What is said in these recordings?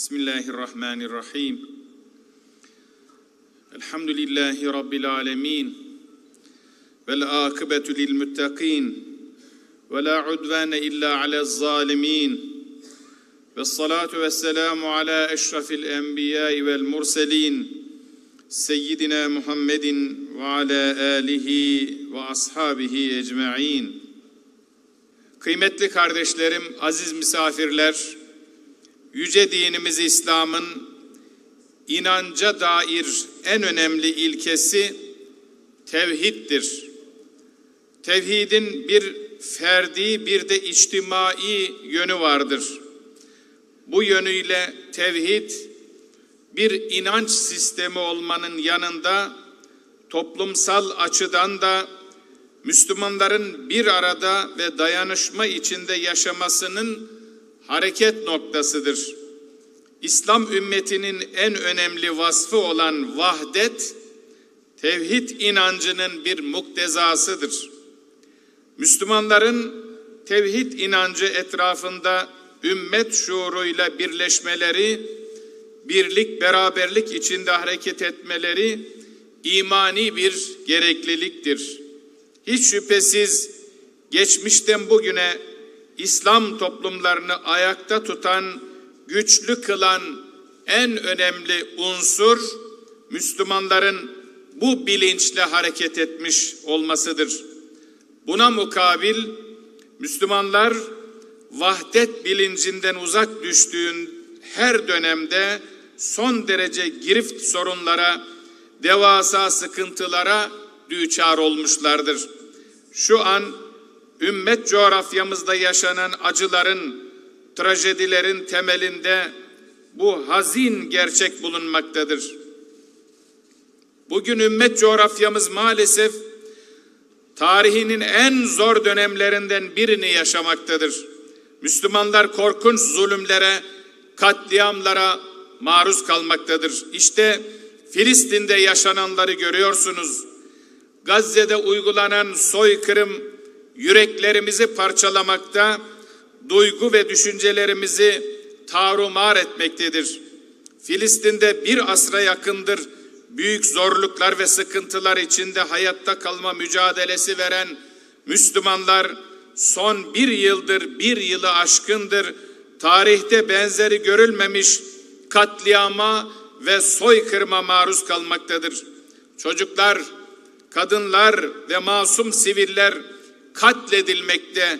Bismillahirrahmanirrahim. Elhamdülillahi Rabbil alemin. Vel akıbetu lil muttaqin. Ve la udvane illa alel zalimin. Ve salatu ve selamu ala eşrafil enbiyai vel murselin. Seyyidina Muhammedin ve ala alihi ve ashabihi ecma'in. Kıymetli kardeşlerim, aziz misafirler, yüce dinimiz İslam'ın inanca dair en önemli ilkesi tevhiddir. Tevhidin bir ferdi bir de içtimai yönü vardır. Bu yönüyle tevhid bir inanç sistemi olmanın yanında toplumsal açıdan da Müslümanların bir arada ve dayanışma içinde yaşamasının hareket noktasıdır. İslam ümmetinin en önemli vasfı olan vahdet, tevhid inancının bir muktezasıdır. Müslümanların tevhid inancı etrafında ümmet şuuruyla birleşmeleri, birlik, beraberlik içinde hareket etmeleri imani bir gerekliliktir. Hiç şüphesiz geçmişten bugüne İslam toplumlarını ayakta tutan, güçlü kılan en önemli unsur Müslümanların bu bilinçle hareket etmiş olmasıdır. Buna mukabil Müslümanlar vahdet bilincinden uzak düştüğün her dönemde son derece girift sorunlara, devasa sıkıntılara düçar olmuşlardır. Şu an ümmet coğrafyamızda yaşanan acıların, trajedilerin temelinde bu hazin gerçek bulunmaktadır. Bugün ümmet coğrafyamız maalesef tarihinin en zor dönemlerinden birini yaşamaktadır. Müslümanlar korkunç zulümlere, katliamlara maruz kalmaktadır. İşte Filistin'de yaşananları görüyorsunuz. Gazze'de uygulanan soykırım yüreklerimizi parçalamakta, duygu ve düşüncelerimizi tarumar etmektedir. Filistin'de bir asra yakındır büyük zorluklar ve sıkıntılar içinde hayatta kalma mücadelesi veren Müslümanlar son bir yıldır, bir yılı aşkındır tarihte benzeri görülmemiş katliama ve soykırıma maruz kalmaktadır. Çocuklar, kadınlar ve masum siviller katledilmekte,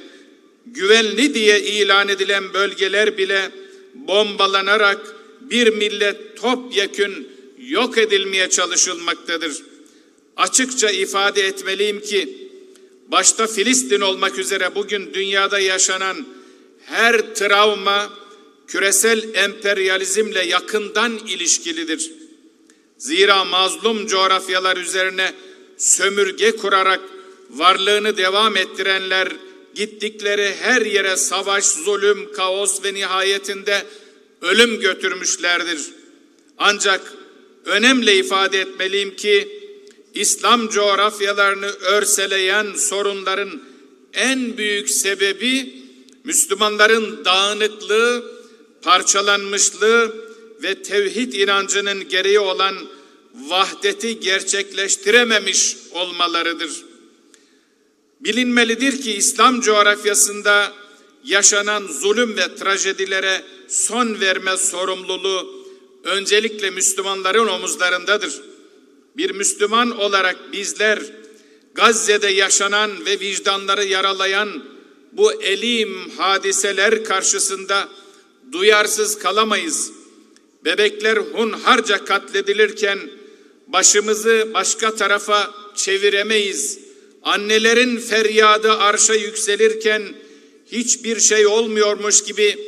güvenli diye ilan edilen bölgeler bile bombalanarak bir millet topyekün yok edilmeye çalışılmaktadır. Açıkça ifade etmeliyim ki başta Filistin olmak üzere bugün dünyada yaşanan her travma küresel emperyalizmle yakından ilişkilidir. Zira mazlum coğrafyalar üzerine sömürge kurarak varlığını devam ettirenler gittikleri her yere savaş, zulüm, kaos ve nihayetinde ölüm götürmüşlerdir. Ancak önemli ifade etmeliyim ki İslam coğrafyalarını örseleyen sorunların en büyük sebebi Müslümanların dağınıklığı, parçalanmışlığı ve tevhid inancının gereği olan vahdeti gerçekleştirememiş olmalarıdır. Bilinmelidir ki İslam coğrafyasında yaşanan zulüm ve trajedilere son verme sorumluluğu öncelikle Müslümanların omuzlarındadır. Bir Müslüman olarak bizler Gazze'de yaşanan ve vicdanları yaralayan bu elim hadiseler karşısında duyarsız kalamayız. Bebekler hunharca katledilirken başımızı başka tarafa çeviremeyiz. Annelerin feryadı arşa yükselirken hiçbir şey olmuyormuş gibi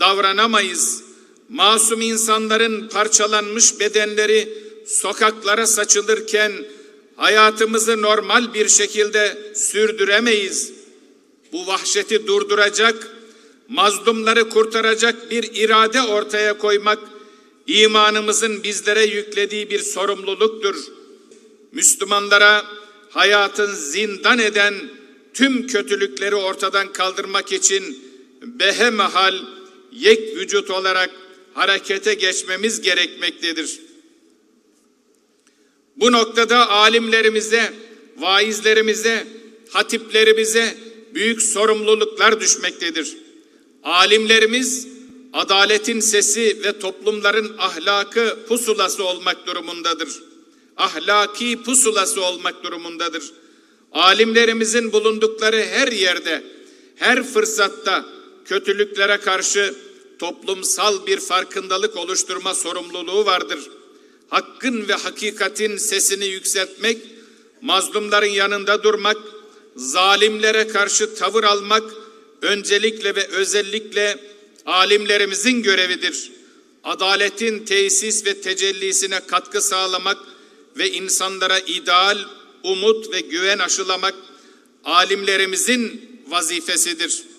davranamayız. Masum insanların parçalanmış bedenleri sokaklara saçılırken hayatımızı normal bir şekilde sürdüremeyiz. Bu vahşeti durduracak, mazlumları kurtaracak bir irade ortaya koymak imanımızın bizlere yüklediği bir sorumluluktur. Müslümanlara hayatın zindan eden tüm kötülükleri ortadan kaldırmak için behemahal yek vücut olarak harekete geçmemiz gerekmektedir. Bu noktada alimlerimize, vaizlerimize, hatiplerimize büyük sorumluluklar düşmektedir. Alimlerimiz adaletin sesi ve toplumların ahlakı pusulası olmak durumundadır. Ahlaki pusulası olmak durumundadır. Alimlerimizin bulundukları her yerde, her fırsatta kötülüklere karşı toplumsal bir farkındalık oluşturma sorumluluğu vardır. Hakkın ve hakikatin sesini yükseltmek, mazlumların yanında durmak, zalimlere karşı tavır almak öncelikle ve özellikle alimlerimizin görevidir. Adaletin tesis ve tecellisine katkı sağlamak ve insanlara ideal, umut ve güven aşılamak alimlerimizin vazifesidir.